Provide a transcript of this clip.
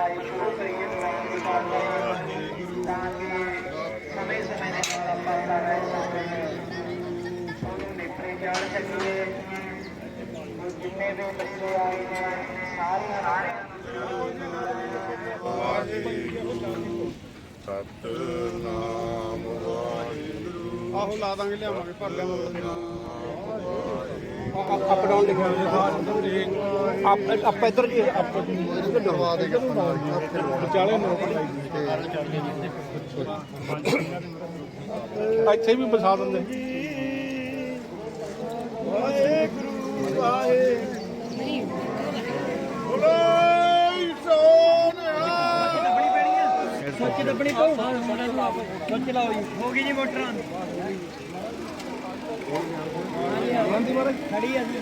ਲੜਾਈ ਸ਼ੁਰੂ ਕਰੀਏ ਪੁਰਾਣ ਦੀ ਬਾਤ ਤਾਂ ਕਿ ਸਮੇਂ ਸਮੇਂ ਦੇ ਨਾਲ ਆਪਾਂ ਕਰ ਰਹੇ ਸਮੇਂ ਉਹਨੂੰ ਨਿਪਰੇ ਜਾ ਸਕੀਏ ਉਹ ਜਿੰਨੇ ਵੀ ਬੱਚੇ ਆਏ ਨੇ ਸਾਰੇ ਸਾਰੇ ਸਤਨਾਮ ਵਾਹਿਗੁਰੂ ਆਹੋ ਲਾ ਦਾਂਗੇ ਲਿਆਵਾਂਗੇ ਭਰ ਲਿਆਵਾਂਗੇ ਅਪ ਡਾਊਨ ਲਿਖਿਆ ਹੋਇਆ ਆਪ ਆਪ ਇੱਧਰ ਜੀ ਆਪ ਵਿਚਾਲੇ ਇੱਥੇ ਵੀ ਵਸਾ ਦਿੰਦੇ। ਸੱਚ ਦੱਬਣੀ ਪਊ। ਸੱਚ ਲਾਓ ਜੀ ਹੋ ਗਈ ਜੀ ਮੋਟਰਾਂ ਖੜੀ ਆ ਜੀ।